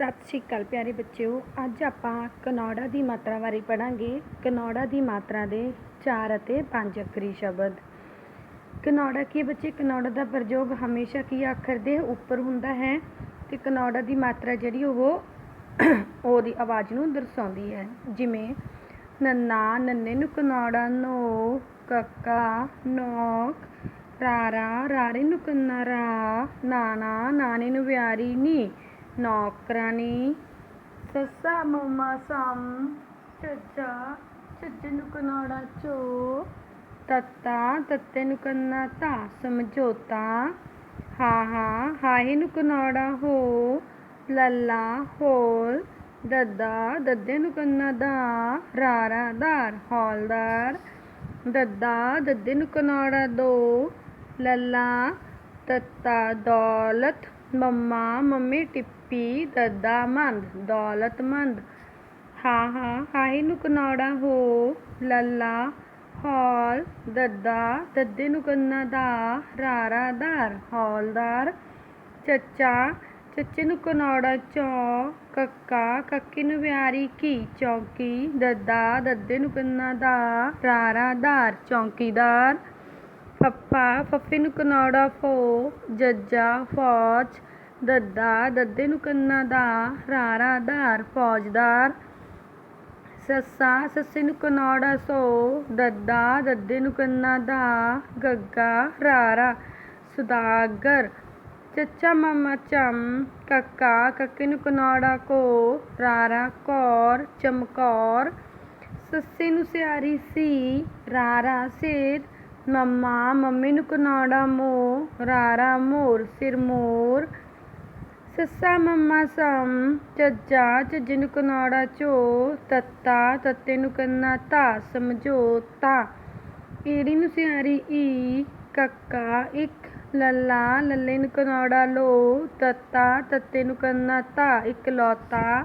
ਸਤਿ ਸ਼੍ਰੀ ਅਕਾਲ ਪਿਆਰੇ ਬੱਚਿਓ। ਅੱਜ ਆਪਾਂ ਕਨੌੜਾ ਦੀ ਮਾਤਰਾ ਬਾਰੇ ਪੜਾਂਗੇ ਕਨੌੜਾ ਦੀ ਮਾਤਰਾ ਦੇ 4 ਅਤੇ 5 ਅੱਖਰੀ ਸ਼ਬਦ। ਕਨੌੜਾ ਕੀ ਬੱਚੇ? ਕਨੌੜਾ ਦਾ ਪ੍ਰਯੋਗ ਹਮੇਸ਼ਾ ਕੀ ਹੈ? ਅੱਖਰ ਦੇ ਉੱਪਰ ਹੁੰਦਾ ਹੈ ਤੇ ਕਨੌੜਾ ਦੀ ਮਾਤਰਾ ਜਿਹੜੀ ਉਹ ਉਹਦੀ ਆਵਾਜ਼ ਨੂੰ ਦਰਸਾਉਂਦੀ ਹੈ। ਜਿਵੇਂ, ਨੰਨਾ, ਨੰਨੇ ਨੂੰ ਕਨੌੜਾ, ਨੋ, ਕੱਕਾ, ਨੋਕ, ਰਾਰਾ, ਰਾਰੇ ਨੂੰ ਕੰਨਾ ਰਾ ਨਾਨਾ, ਨਾਨੇ ਨੂੰ ਵਿਆਰੀ, ਨੀ। ਨੌਕਰਾਣੀ ਸੱਸਾ ਮਮਾ ਸਮ ਚੱਚਾ, ਚੱਚੇ ਨੂੰ ਕਨੌੜਾ ਚੋ, ਤੱਤਾ, ਤੱਤੇ ਨੂੰ ਕੰਨਾ ਤਾ ਸਮਝੋਤਾ ਹਾ ਹਾ ਹਾਹੇ ਨੂੰ ਕਨੌੜਾ ਹੋ, ਲੱਲਾ, ਹੋਲ, ਦੱਦਾ, ਦੱਦੇ ਨੂੰ ਕੰਨਾ ਦਾ, ਰਾਰਾ ਦਾਰ ਹੌਲਦਾਰ, ਦੱਦਾ, ਦੱਦੇ ਨੂੰ ਕਨੌੜਾ ਦੋ, ਲੱਲਾ, ਤੱਤਾ, ਦੌਲਤ ਮੰਮਾ, ਮੰਮੀ, ਟਿੱਪੀ, ਦੱਦਾ ਦੌਲਤਮੰਦ ਹਾ ਹਾ, ਹਾਹੇ ਨੂੰ ਕਨੌੜਾ ਹੋ, ਲੱਲਾ, ਹੌਲ, ਦੱਦਾ, ਦੱਦੇ ਨੂੰ ਕੰਨਾ ਦਾ ਰਾਰਾਦਾਰ ਹੌਲਦਾਰ। ਚੱਚਾ, ਚੱਚੇ ਨੂੰ ਕਨੌੜਾ ਚੌ, ਕੱਕਾ, ਕੱਕੇ ਨੂੰ ਵਿਆਰੀ ਕੀ, ਚੌਕੀ, ਦੱਦਾ, ਦੱਦੇ ਨੂੰ ਕੰਨਾ ਦਾ ਰਾਰਾ ਦਾਰ ਚੌਕੀਦਾਰ। ਫੱਫਾ, ਫੱਫੇ ਨੂੰ ਕਨੌੜਾ ਫੋ, ਜੱਜਾ, ਫੌਜ, ਦੱਦਾ, ਦੱਦੇ ਨੂੰ ਕੰਨਾ ਦਾ, ਰਾਰਾ ਦਾਰ ਫੌਜਦਾਰ। ਸੱਸਾ, ਸੱਸੇ ਨੂੰ ਕਨੌੜਾ ਸੋ, ਦੱਦਾ, ਦੱਦੇ ਨੂੰ ਕੰਨਾ ਦਾ, ਗੱਗਾ, ਰਾਰਾ, ਸੁਦਾਗਰ। ਚੱਚਾ, ਮਾਮਾ, ਚਮ, ਕੱਕਾ, ਕੱਕੇ ਨੂੰ ਕਨੌੜਾ ਕੋ, ਰਾਰਾ, ਕੌਰ, ਚਮਕੌਰ। ਸੱਸੇ ਨੂੰ ਸਿਆਰੀ ਸੀ, ਰਾਰਾ ਸੇਤ ਮੰਮਾ, ਮੰਮੀ ਨੂੰ ਕਨੌੜਾ ਮੋ ਰਾਰਾ ਮੋਰ, ਸਿਰ ਮੋਰ। ਸੱਸਾ, ਮੰਮਾ ਸਮ ਚੱਜਾ, ਚੱਜੇ ਨੂੰ ਕਨੌੜਾ ਚੋ, ਤੱਤਾ, ਤੱਤੇ ਨੂੰ ਕੰਨਾ ਤਾ ਸਮਝੋਤਾ। ਈੜੀ ਨੂੰ ਸਿਆਰੀ ਈ, ਕੱਕਾ, ਇੱਕ, ਲੱਲਾ, ਲੱਲੇ ਨੂੰ ਕਨੌੜਾ ਲੋ, ਤੱਤਾ, ਤੱਤੇ ਨੂੰ ਕੰਨਾ ਤਾ ਇਕਲੌਤਾ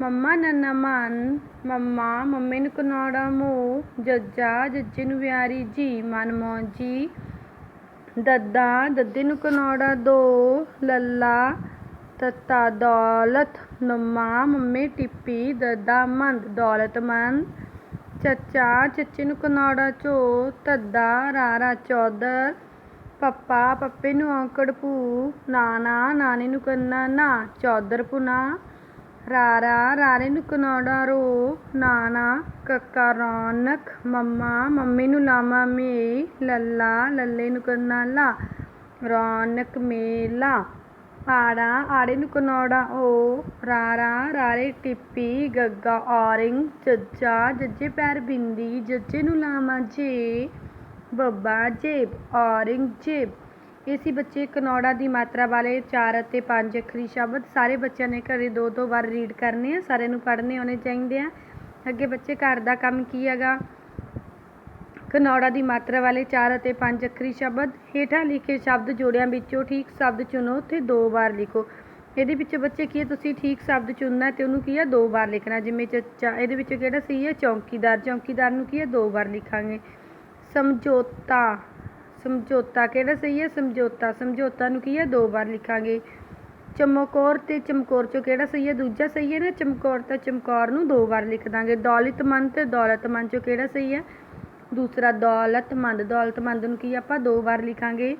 ਨੂੰ ਕੰਨਾ ਰਾ ਨਾਨਾ ਨਾਨੇ ਨੂੰ ਵਿਆਰੀ ਨੀ ਚੌਧਰਾਨੀ ਨੰਨਾ ਨੰਨੇ ਨੂੰ ਕਨੌੜਾ ਨੋ ਜੱਜਾ ਬਾਵਾ ਬਾਵੇ ਨੂੰ ਮੰਮਾ ਨੰਨਾ ਮਨ, ਮੰਮਾ, ਮੰਮੀ ਨੂੰ ਕਨੌੜਾ ਮੋ ਜੱਜਾ, ਜੱਜੇ ਨੂੰ ਵਿਆਰੀ ਜੀ, ਮਨ ਮੌਜੀ ਦੱਦਾ, ਦੱਦੇ ਨੂੰ ਕਨੌੜਾ ਦੋ, ਲੱਲਾ, ਤੱਤਾ ਦੌਲਤ, ਮੰਮਾ, ਮੰਮੀ ਟਿੱਪੀ, ਦੱਦਾ ਮੰਦ ਦੌਲਤਮੰਦ ਚੱਚਾ, ਚਚੇ ਨੂੰ ਕਨੌੜਾ ਚੋ, ਤੱਦਾ ਰਾਰਾ ਚੌਧਰ। ਪੱਪਾ, ਪੱਪੇ ਨੂੰ ਔਂਕੜ ਭੂ, ਨਾਨਾ, ਨਾਨੇ ਨੂੰ ਕੰਨਾ ਨਾ, ਚੌਧਰ ਪੁਨਾ। ਰਾਰਾ ਰਾਰੇ ਨੂੰ ਕਨੌੜਾ ਰੋ ਨਾਨਾ ਕੱਕਾ ਰੌਨਕ ਮੰਮਾ ਮੰਮੀ ਨੂੰ ਲਾਮਾ ਮੇ ਲੱਲਾ ਲੱਲੇ ਨੂੰ ਕੰਨਾ ਲਾ ਰੌਨਕ ਮੇਲਾ ਆੜਾ ਆੜੇ ਨੂੰ ਕਨੌੜਾ ਓ ਰਾਰਾ ਰਾਰੇ ਟਿੱਪੀ ਗੱਗਾ ਔਰਿੰਗ ਜੱਜਾ ਜੱਜੇ ਇਹ ਸੀ ਬੱਚੇ ਕਨੌੜਾ ਦੀ ਮਾਤਰਾ ਵਾਲੇ 4 ਅਤੇ 5 ਅੱਖਰੀ ਸ਼ਬਦ ਸਾਰੇ ਬੱਚਿਆਂ ਨੇ ਘਰੇ ਦੋ ਦੋ ਵਾਰ ਰੀਡ ਕਰਨੇ ਆ, ਸਾਰਿਆਂ ਨੂੰ ਪੜ੍ਹਨੇ ਆਉਣੇ ਚਾਹੀਦੇ ਆ। ਅੱਗੇ ਬੱਚੇ ਘਰ ਦਾ ਕੰਮ ਕੀ ਹੈਗਾ? ਕਨੌੜਾ ਦੀ ਮਾਤਰਾ ਵਾਲੇ 4 ਅਤੇ 5 ਅੱਖਰੀ ਸ਼ਬਦ ਹੇਠਾਂ ਲਿਖੇ ਸ਼ਬਦ ਜੋੜਿਆਂ ਵਿੱਚੋਂ ਠੀਕ ਸ਼ਬਦ ਚੁਣੋ ਤੇ ਦੋ ਵਾਰ ਲਿਖੋ। ਇਹਦੇ ਵਿੱਚ ਬੱਚੇ ਕੀ ਹੈ? ਤੁਸੀਂ ਠੀਕ ਸ਼ਬਦ ਚੁਣਨਾ ਤੇ ਉਹਨੂੰ ਕੀ ਹੈ? ਦੋ ਵਾਰ ਲਿਖਣਾ। ਜਿਵੇਂ ਚੱਚਾ ਇਹਦੇ ਵਿੱਚ ਕਿਹੜਾ ਸਹੀ ਹੈ? ਚੌਂਕੀਦਾਰ। ਚੌਕੀਦਾਰ ਨੂੰ ਕੀ ਹੈ? ਦੋ ਵਾਰ ਲਿਖਾਂਗੇ। ਸਮਝੌਤਾ। ਸਮਝੌਤਾ ਕਿਹੜਾ ਸਹੀ ਹੈ? ਸਮਝੌਤਾ ਸਮਝੌਤਾ ਨੂੰ ਕੀ ਹੈ? ਦੋ ਵਾਰ ਲਿਖਾਂਗੇ। ਚਮਕੌਰ ਤੇ ਚਮਕੌਰ ਚੋਂ ਕਿਹੜਾ ਸਹੀ ਹੈ? ਦੂਜਾ ਸਹੀ ਹੈ ਨਾ? ਚਮਕੌਰ ਤਾਂ ਚਮਕੌਰ ਨੂੰ ਦੋ ਵਾਰ ਲਿਖ ਦਾਂਗੇ। ਦੌਲਤਮੰਦ ਤੇ ਦੌਲਤਮੰਦ ਚੋਂ ਕਿਹੜਾ ਸਹੀ ਹੈ? ਦੂਸਰਾ ਦੌਲਤਮੰਦ ਦੌਲਤਮੰਦ ਨੂੰ ਕੀ ਆਪਾਂ ਦੋ ਵਾਰ ਲਿਖਾਂਗੇ?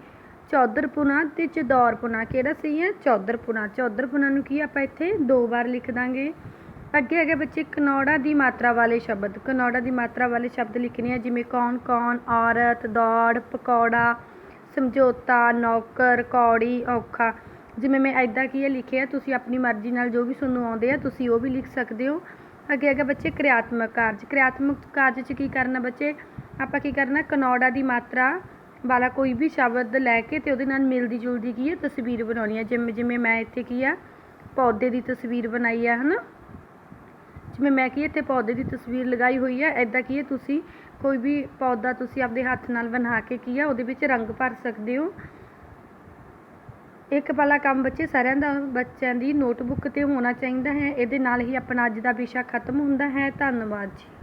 ਚੌਧਰਪੁਣਾ ਤੇ ਚਦੌਰਪੁਨਾ ਕਿਹੜਾ ਸਹੀ ਹੈ? ਚੌਧਰਪੁਣਾ ਚੌਧਰਪੁਨਾ ਨੂੰ ਕੀ ਆਪਾਂ ਇੱਥੇ ਦੋ ਵਾਰ ਲਿਖ ਦਾਂਗੇ? ਅੱਗੇ ਅੱਗੇ ਬੱਚੇ ਕਨੌੜਾ ਦੀ ਮਾਤਰਾ ਵਾਲੇ ਸ਼ਬਦ। ਕਨੌੜਾ ਦੀ ਮਾਤਰਾ ਵਾਲੇ ਸ਼ਬਦ ਲਿਖਣੇ ਆ, ਜਿਵੇਂ ਕੌਣ ਕੌਣ, ਔਰਤ, ਦੌੜ, ਪਕੌੜਾ, ਸਮਝੌਤਾ, ਨੌਕਰ, ਕੌੜੀ, ਔਖਾ। ਜਿਵੇਂ ਮੈਂ ਐਦਾਂ ਕੀ ਹੈ ਲਿਖਿਆ ਤੁਸੀਂ ਆਪਣੀ ਮਰਜ਼ੀ ਨਾਲ ਜੋ ਵੀ ਤੁਹਾਨੂੰ ਆਉਂਦੇ ਆ, ਤੁਸੀਂ ਉਹ ਵੀ ਲਿਖ ਸਕਦੇ ਹੋ। ਅੱਗੇ ਅੱਗੇ ਬੱਚੇ ਕਿਰਿਆਤਮਕ ਕਾਰਜ। ਕਿਰਿਆਤਮਕ ਕਾਰਜ 'ਚ ਕੀ ਕਰਨਾ ਬੱਚੇ? ਆਪਾਂ ਕੀ ਕਰਨਾ, ਕਨੌੜਾ ਦੀ ਮਾਤਰਾ ਵਾਲਾ ਕੋਈ ਵੀ ਸ਼ਬਦ ਲੈ ਕੇ ਤੇ ਉਹਦੇ ਨਾਲ ਮਿਲਦੀ ਜੁਲਦੀ ਕੀ ਹੈ ਤਸਵੀਰ ਬਣਾਉਣੀ ਹੈ ਜਿਵੇਂ ਜਿਵੇਂ ਮੈਂ ਇੱਥੇ ਕੀ ਆ, ਪੌਦੇ ਦੀ ਤਸਵੀਰ ਬਣਾਈ ਹੈ ਹਨਾ? ਜਿਵੇਂ ਮੈਂ ਕੀ ਇੱਥੇ ਪੌਦੇ ਦੀ ਤਸਵੀਰ ਲਗਾਈ ਹੋਈ ਹੈ ਐਦਾਂ ਕੀ ਹੈ ਤੁਸੀਂ ਕੋਈ ਵੀ ਪੌਦਾ ਤੁਸੀਂ ਆਪਦੇ ਹੱਥ ਨਾਲ ਬਣਾ ਕੇ ਕੀ ਆ, ਉਹਦੇ ਵਿੱਚ ਰੰਗ ਭਰ ਸਕਦੇ ਹੋ। ਇੱਕ ਵਾਲਾ ਕੰਮ ਬੱਚੇ ਸਾਰਿਆਂ ਦਾ, ਬੱਚਿਆਂ ਦੀ ਨੋਟਬੁੱਕ ਤੇ ਹੋਣਾ ਚਾਹੀਦਾ ਹੈ, ਇਹਦੇ ਨਾਲ ਹੀ ਆਪਣਾ ਅੱਜ ਦਾ ਵਿਸ਼ਾ ਖਤਮ ਹੁੰਦਾ ਹੈ। ਧੰਨਵਾਦ ਜੀ।